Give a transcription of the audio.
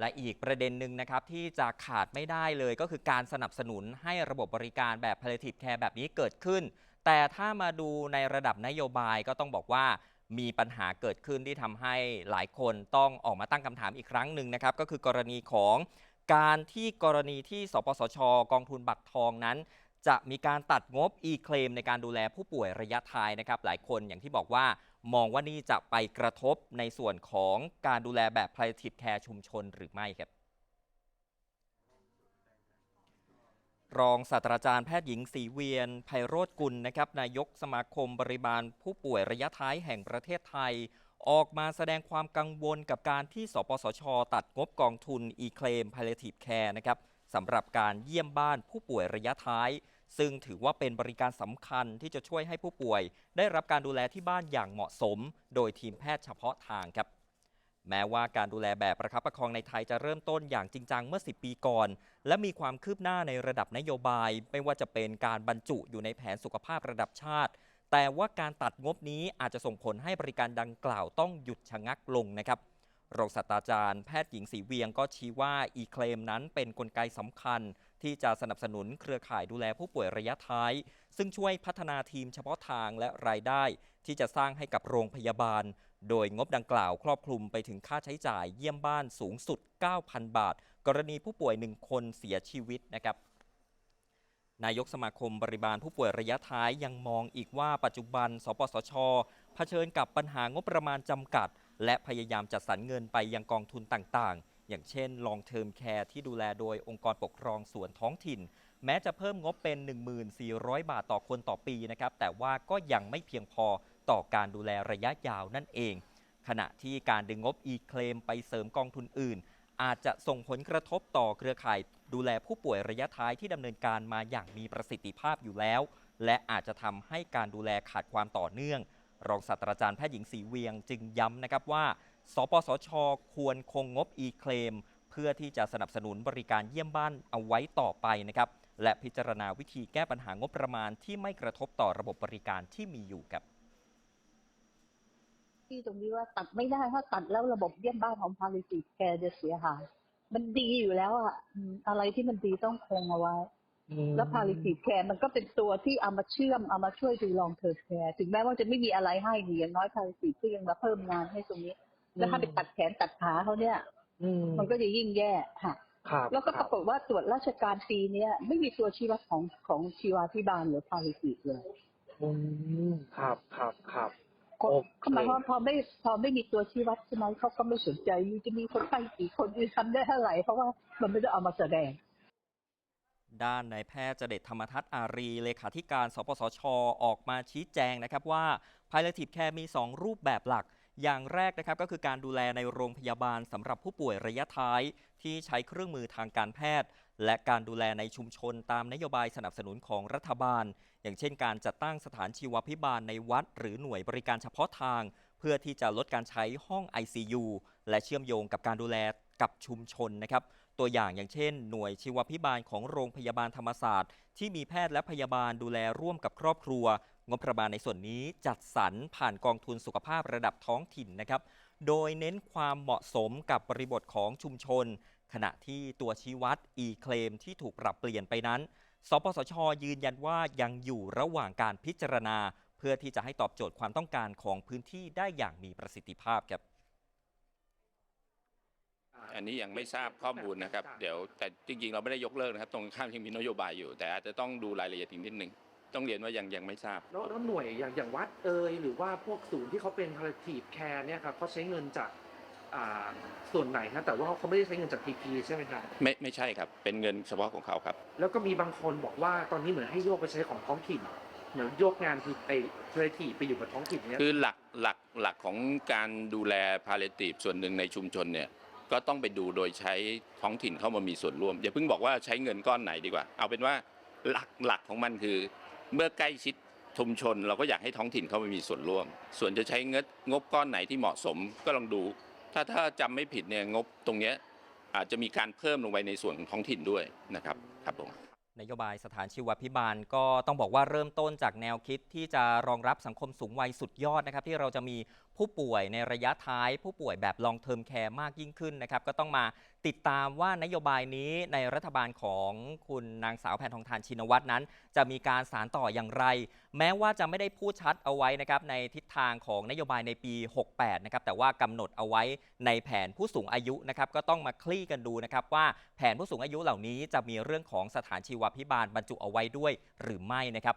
และอีกประเด็นหนึ่งนะครับที่จะขาดไม่ได้เลยก็คือการสนับสนุนให้ระบบบริการแบบ palliative care แบบนี้เกิดขึ้น แต่ถ้ามาดูในระดับนโยบายก็ต้องบอกว่ามีปัญหาเกิดขึ้นที่ทำให้หลายคนต้องออกมาตั้งคำถามอีกครั้งหนึ่งนะครับ ก็คือกรณีของการที่กรณีที่สปสช กองทุนบัตรทองนั้น จะมีการตัดงบ e-claim ในการดูแลผู้ป่วยระยะท้ายนะครับ หลายคนอย่างที่บอกว่า มองว่านี่จะไปกระทบในส่วนของการดูแลแบบ palliative care ชุมชนหรือไม่ครับ รองศาสตราจารย์แพทย์หญิงศรีเวียน ไพโรธกุลนะครับนายกสมาคมบริบาลผู้ป่วยระยะท้ายแห่งประเทศไทย ออกมาแสดงความกังวลกับการที่สปสช ตัดงบกองทุน e-claim palliative care นะครับสำหรับการเยี่ยมบ้านผู้ป่วยระยะท้าย ซึ่งถือว่าเป็นบริการสำคัญที่จะช่วยให้ผู้ป่วย ได้รับการดูแลที่บ้านอย่างเหมาะสม โดยทีมแพทย์เฉพาะทางครับแม้ว่าการดูแลแบบประคับประคองในไทยจะเริ่มต้นอย่างจริงจังเมื่อ 10 ปีก่อน และมีความคืบหน้าในระดับนโยบาย ไม่ว่าจะเป็นการบรรจุอยู่ในแผนสุขภาพระดับชาติ แต่ว่าการตัดงบนี้อาจจะส่งผลให้บริการดังกล่าวต้องหยุดชะงักลงนะครับรองศาสตราจารย์แพทย์หญิงศรีเวียงก็ชี้ว่า e-claim นั้นเป็นนกลไกสำคัญ ที่จะสนับสนุนเครือข่ายดูแลผู้ป่วยระยะท้าย ซึ่งช่วยพัฒนาทีมเฉพาะทางและรายได้ ที่จะสร้างให้กับโรงพยาบาล โดยงบดังกล่าวครอบคลุมไปถึงค่าใช้จ่ายเยี่ยมบ้านสูงสุด 9,000 บาท กรณีผู้ป่วย 1 คนเสียชีวิตนะครับนายกสมาคมบริบาลผู้ป่วยระยะท้ายยังมองอีกว่าปัจจุบัน สปสชเผชิญกับปัญหางบประมาณจำกัด และพยายามจัดสรรเงินไปยังกองทุนต่างๆ อย่างเช่น Long Term Care ที่ดูแลโดยองค์กรปกครองส่วนท้องถิ่น แม้จะเพิ่มงบเป็น 1,400 บาทต่อคนต่อปีนะครับแต่ว่าก็ยังไม่เพียงพอต่อการดูแลระยะยาวนั่นเอง ขณะที่การดึงงบ e-claim ไปเสริมกองทุนอื่น อาจจะส่งผลกระทบต่อเครือข่าย ดูแลผู้ป่วยระยะท้ายที่ดำเนินการมาอย่างมีประสิทธิภาพอยู่แล้ว และอาจจะทำให้การดูแลขาดความต่อเนื่อง รองศาสตราจารย์แพทย์หญิงศรีเวียงจึงย้ำนะครับว่า สปสช ควรคงงบ e-claim เพื่อที่จะสนับสนุนบริการเยี่ยมบ้านเอาไว้ต่อไปนะครับ และพิจารณาวิธีแก้ปัญหางบประมาณที่ไม่กระทบต่อระบบบริการที่มีอยู่ครับที่ตรงนี้ว่าตัดไม่ได้ถ้าตัดแล้วระบบเยี่ยมบ้านของพาริติแกจะเสียหายมันดีอยู่แล้วอะอืมอะไรที่มันดีต้องคงเอาไว้ แล้วพาริติแคร์มันก็เป็นตัวที่เอามาเชื่อมเอามาช่วยดูลองเทอร์แคร์ถึงแม้ว่าจะไม่มีอะไรให้ดีอย่างน้อยพาริติก็ยังมาเพิ่มงานให้ตรงนี้ แล้วถ้าไปตัดแขนตัดขาเขาเนี่ยอืมมันก็จะยิ่งแย่ค่ะครับแล้วก็ปรากฏว่าตรวจราชการปีเนี้ยไม่มีตัวชี้วัดของของชีวาพิบาลหรือพาริติเลยอืมครับครับครับก็โอเคก็หมายความว่าพอไม่พอไม่มีตัวชี้วัดใช่ไหมเขาก็ไม่สนใจอยู่จะมีคนไข้กี่คนอยู่ทำได้เท่าไหร่เพราะว่ามันไม่ได้เอามาแสดง ด้านนายแพทย์เจเดชธรรมทัศน์อารีเลขาธิการ สปสช ออกมาชี้แจงนะครับว่า palliative care มี 2 รูปแบบหลัก อย่างแรกนะครับก็คือการดูแลในโรงพยาบาลสำหรับผู้ป่วยระยะท้ายที่ใช้เครื่องมือทางการแพทย์ และการดูแลในชุมชนตามนโยบายสนับสนุนของรัฐบาล อย่างเช่น การจัดตั้งสถานชีวพิบาลในวัด หรือหน่วยบริการเฉพาะทาง เพื่อที่จะลดการใช้ห้อง ICU และเชื่อมโยงกับการดูแลกับชุมชนนะครับ ตัวอย่างอย่างเช่น หน่วยชีวพิบาลของโรงพยาบาลธรรมศาสตร์ ที่มีแพทย์และพยาบาลดูแลร่วมกับครอบครัว งบประมาณในส่วนนี้จัดสรรผ่านกองทุนสุขภาพระดับท้องถิ่นนะครับ โดยเน้นความเหมาะสมกับบริบทของชุมชน ขณะที่ตัวชี้วัด e-claim ที่ถูกปรับเปลี่ยนไปนั้น สปสช ยืนยันว่ายังอยู่ระหว่างการพิจารณา เพื่อที่จะให้ตอบโจทย์ความต้องการของพื้นที่ได้อย่างมีประสิทธิภาพครับ อันนี้ยังไม่ทราบข้อมูลนะครับ เดี๋ยวแต่จริงๆ เราไม่ได้ยกเลิกนะครับ ตรงข้ามยังมีนโยบายอยู่ แต่อาจจะต้องดูรายละเอียดอีกนิดนึงต้องเรียนว่ายังยังไม่ทราบ แล้วแล้วหน่วยอย่างอย่างวัดเอยหรือว่าพวกศูนย์ที่เขาเป็น palliative care เนี่ยครับเขาใช้เงินจากอ่าส่วนไหนครับแต่ว่าเขาไม่ได้ใช้เงินจาก PP ใช่ไหมครับ ไม่ไม่ใช่ครับ เป็นเงินเฉพาะของเขาครับ แล้วก็มีบางคนบอกว่าตอนนี้เหมือนให้โยกไปใช้ของท้องถิ่น เหมือนโยกงานคือไป palliative ไปอยู่กับท้องถิ่นเนี่ยคือหลักหลักหลักของการดูแลพาเลตีฟส่วนหนึ่งในชุมชนเนี่ย ก็ต้องไปดูโดยใช้ท้องถิ่นเข้ามามีส่วนร่วม อย่าเพิ่งบอกว่าใช้เงินก้อนไหนดีกว่า เอาเป็นว่าหลักหลักของมันคือ เมื่อใกล้ชิดชุมชน เราก็อยากให้ท้องถิ่นเข้ามามีส่วนร่วม ส่วนจะใช้เงินงบก้อนไหนที่เหมาะสมก็ลองดู ถ้าถ้าจำไม่ผิดเนี่ยงบตรงเนี้ยอาจจะมีการเพิ่มลงไปในส่วนของท้องถิ่นด้วยนะครับครับผมนโยบายสถานชีวพิบาลก็ต้องบอกว่าเริ่มต้นจากแนวคิดที่จะรองรับสังคมสูงวัยสุดยอดนะครับ ที่เราจะมี ผู้ป่วยในระยะท้ายผู้ป่วยแบบ long term care มากยิ่งขึ้นนะครับ ก็ต้องมาติดตามว่านโยบายนี้ในรัฐบาลของคุณนางสาวแพทองทานชินวัตรนั้น จะมีการสารต่ออย่างไร แม้ว่าจะไม่ได้พูดชัดเอาไว้นะครับในทิศทางของนโยบายในปี 68 นะครับแต่ว่ากำหนดเอาไว้ในแผนผู้สูงอายุนะครับก็ต้องมาคลี่กันดูนะครับว่าแผนผู้สูงอายุเหล่านี้จะมีเรื่องของสถานชีวพิบาลบรรจุเอาไว้ด้วยหรือไม่นะครับ